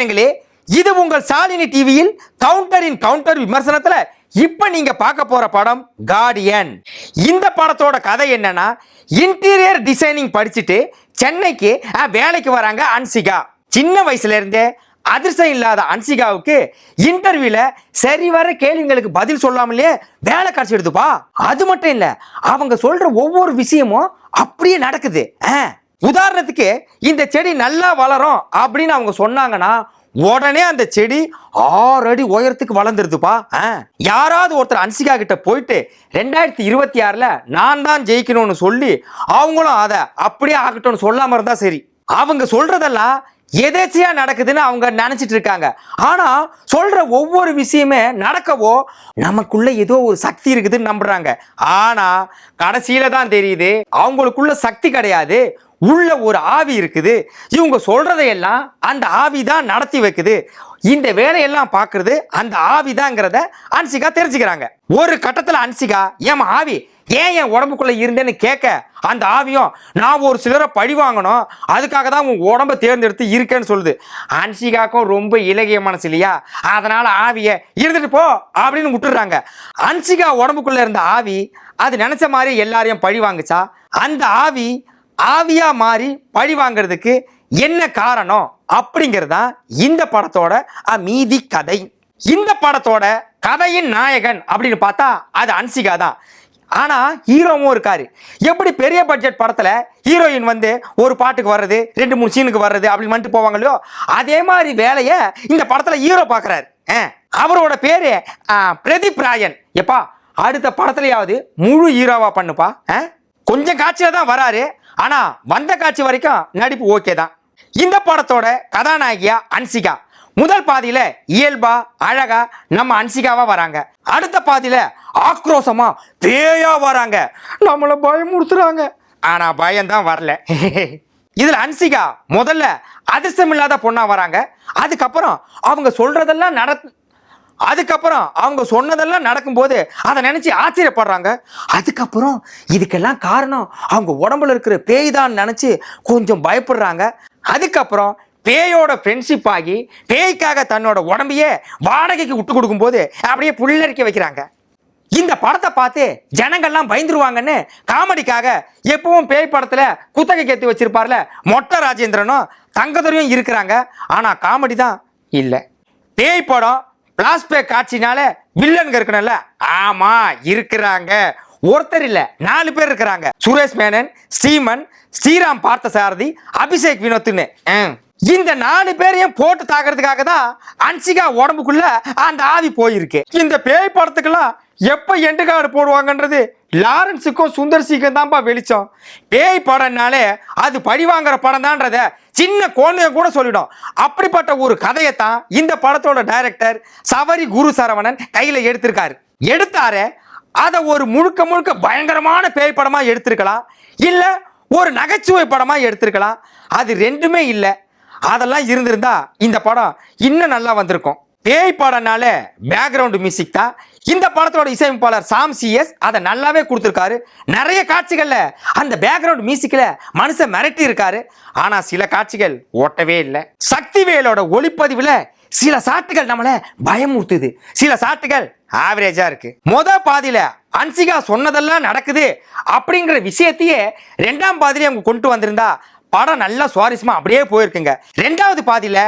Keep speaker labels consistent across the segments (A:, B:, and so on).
A: மகாஜனங்களே இது உங்கள் சாலினி டிவியில் கவுண்டரின் கவுண்டர் விமர்சனத்தில் இப்போ நீங்க பார்க்க போற படம் கார்டியன் இந்த படத்தோட கதை என்னன்னா இன்டீரியர் டிசைனிங் படிச்சுட்டு சென்னைக்கு வேலைக்கு வராங்க அன்சிகா. சின்ன வயசுல இருந்தே அதிர்ஷ்டம் இல்லாத அன்சிகாவுக்கு இன்டர்வியூல சரிவர கேள்விங்களுக்கு பதில் சொல்லாமலே வேலை கிடைச்சிடுதுப்பா அது மட்டும் இல்ல அவங்க சொல்ற ஒவ்வொரு விஷயமும் அப்படியே நடக்குது. ஆ. உதாரணத்துக்கு இந்த செடி நல்லா வளரும் அப்படின்னு அவங்க சொன்னாங்கன்னா உடனே அந்த செடி ஆறு அடி உயரத்துக்கு வளர்ந்துருதுப்பா ஆ. யாராவது ஒருத்தர் அன்சிகா கிட்ட போயிட்டு ரெண்டாயிரத்தி இருபத்தி ஆறில் நான் தான் ஜெயிக்கணும்னு சொல்லி அவங்களும் அதை அப்படியே ஆகட்டும்னு சொல்லாமல் இருந்தால் சரி அவங்க சொல்றதெல்லாம் எதேச்சியா நடக்குதுன்னு அவங்க நினைச்சிட்டு இருக்காங்க. ஆனா சொல்ற ஒவ்வொரு விஷயமே நடக்கவோ நமக்குள்ள ஏதோ ஒரு சக்தி இருக்குதுன்னு நம்புறாங்க. ஆனா கடைசியில தான் தெரியுது அவங்களுக்குள்ள சக்தி கிடையாது உள்ள ஒரு ஆவி இருக்குது. இவங்க சொல்றதையெல்லாம் அந்த ஆவி தான் நடத்தி வைக்குது. இந்த வேலையெல்லாம் பார்க்கறது அந்த ஆவி தாங்கிறத அன்சிகா தெரிஞ்சுக்கிறாங்க. ஒரு கட்டத்தில் அன்சிகா ஏமா ஆவி ஏன் என் உடம்புக்குள்ளே இருந்தேன்னு கேட்க அந்த ஆவியும் நான் ஒரு சிலரை பழி வாங்கணும் அதுக்காக தான் உன் உடம்ப தேர்ந்தெடுத்து இருக்கேன்னு சொல்லுது. அன்சிகாக்கும் ரொம்ப இலகிய மனசு இல்லையா? அதனால் ஆவியை இருந்துட்டு போ அப்படின்னு விட்டுடுறாங்க. அன்சிகா உடம்புக்குள்ளே இருந்த ஆவி அது நினச்ச மாதிரி எல்லாரையும் பழி வாங்குச்சா? அந்த ஆவி ஆவியாக மாறி பழி வாங்குறதுக்கு என்ன காரணம் அப்படிங்கிறது தான் இந்த படத்தோட அஹ், மீதி கதை. இந்த படத்தோட கதையின் நாயகன் அப்படின்னு பார்த்தா அது அன்சிகா தான். ஆனா ஹீரோவும் இருக்காரு. எப்படி பெரிய பட்ஜெட் படத்துல ஹீரோயின் வந்து ஒரு பாட்டுக்கு வர்றது ரெண்டு மூணு சீனுக்கு வர்றது அப்படின்னு வந்துட்டு போவாங்க இல்லையோ அதே மாதிரி வேலையை இந்த படத்துல ஹீரோ பார்க்குறாரு அவரோட பேரு பிரதீப் ராயன். எப்பா அடுத்த படத்துலயாவது முழு ஹீரோவா பண்ணுப்பா? கொஞ்சம் காட்சியில தான் வராரு. ஆனா வந்த காட்சி வரைக்கும் நடிப்பு ஓகே தான். இந்த படத்தோட கதாநாயகியா அன்சிகா. முதல் பாதியில இயல்பா அழகா நம்ம அன்சிகாவா வராங்க. அடுத்த பாதியில ஆக்ரோஷமா பேயா வராங்க. நம்மள பயமுறுத்துறாங்க. ஆனா பயம்தான் வரல. இதுல அன்சிகா முதல்ல அதிர்ஷ்டம் இல்லாத பொண்ணா வராங்க. அதுக்கப்புறம் அவங்க சொல்றதெல்லாம் நட அதுக்கப்புறம் அவங்க சொன்னதெல்லாம் நடக்கும்போது அதை நினச்சி ஆச்சரியப்படுறாங்க. அதுக்கப்புறம் இதுக்கெல்லாம் காரணம் அவங்க உடம்புல இருக்கிற பேய் தான் நினச்சி கொஞ்சம் பயப்படுறாங்க. அதுக்கப்புறம் பேயோட ஃப்ரெண்ட்ஷிப் ஆகி பேய்க்காக தன்னோட உடம்பையே வாடகைக்கு விட்டு கொடுக்கும்போது அப்படியே புல்லரிக்க வைக்கிறாங்க. இந்த படத்தை பார்த்து ஜனங்கள்லாம் பயந்துருவாங்கன்னு காமெடிக்காக எப்பவும் பேய் படத்தில் குத்தகை ஏற்றி வச்சிருப்பார்ல மொட்டை ராஜேந்திரனும் தங்கதுரையும் இருக்கிறாங்க. ஆனால் காமெடி தான் இல்லை. பேய் படம் பிளாஸ்பேக் காட்சினால வில்லன்க இருக்கணும்ல. ஆமா இருக்கிறாங்க. ஒருத்தர் இல்ல நாலு பேர் இருக்கிறாங்க. சுரேஷ் மேனன் ஸ்ரீமன் ஸ்ரீராம் பார்த்த சாரதி அபிஷேக் வினோத்னு இந்த நாலு பேரையும் போட்டு தாக்குறதுக்காக தான் அன்சிகா உடம்புக்குள்ள அந்த ஆவி போயிருக்கு. இந்த பேய் படத்துக்கெல்லாம் எப்ப எண்டு கார்டு போடுவாங்கன்றது லாரன்ஸுக்கும் சுந்தர்சிக்கும் தான்ப்பா வெளிச்சம். பேய் படம்னாலே அது பழி வாங்குற படம் தான்றத சின்ன குழந்தைங்க கூட சொல்லிடும். அப்படிப்பட்ட ஒரு கதையை தான் இந்த படத்தோட டைரக்டர் சவரி குரு சரவணன் கையில் எடுத்திருக்காரு. எடுத்தாரு அதை ஒரு முழுக்க முழுக்க பயங்கரமான பேய் படமா எடுத்திருக்கலாம். இல்ல ஒரு நகைச்சுவை படமா எடுத்திருக்கலாம். அது ரெண்டுமே இல்லை. அதெல்லாம் இருந்திருந்தா இந்த படம் இன்னும் நல்லா வந்திருக்கும். பேய் படம்னால பேக்ரவுண்ட் மியூசிக் தான். இந்த படத்தோட இசையமைப்பாளர் சாம் சிஎஸ் அதை நல்லாவே கொடுத்துருக்காரு. நிறைய காட்சிகளில் அந்த பேக்ரவுண்ட் மியூசிக்கில் மனுஷன் மிரட்டி இருக்காரு. ஆனால் சில காட்சிகள் ஓட்டவே இல்லை. சக்திவேலோட ஒளிப்பதிவில் சில சாட்டுகள் நம்மளை பயமுறுத்துது. சில சாட்டுகள் ஆவரேஜாக இருக்கு. மொத பாதியில் அன்சிகா சொன்னதெல்லாம் நடக்குது அப்படிங்கிற விஷயத்தையே ரெண்டாம் பாதியிலே அவங்க கொண்டு வந்திருந்தா படம் நல்லா சுவாரஸ்யமா அப்படியே போயிருக்குங்க. ரெண்டாவது பாதியில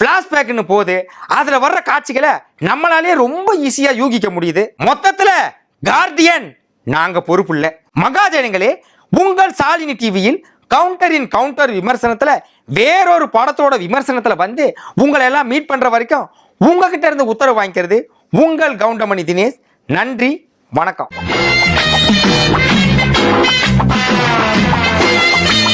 A: பிளாஷ்பேக்னு போகுது. அதுல வர்ற காட்சிகளை நம்மளாலே ரொம்ப ஈஸியா யூகிக்க முடியுது. மொத்தத்துல கார்டியன் நாங்க பொறுப்பு இல்ல. மகாஜனங்களே உங்கள் சாலினி டிவியில் கவுண்டரின் கவுண்டர் விமர்சனத்துல வேறொரு படத்தோட விமர்சனத்துல வந்து உங்களை எல்லாம் மீட் பண்ற வரைக்கும் உங்ககிட்ட இருந்து உத்தரவு வாங்கிக்கிறது உங்கள் கவுண்டமணி தினேஷ். நன்றி வணக்கம்.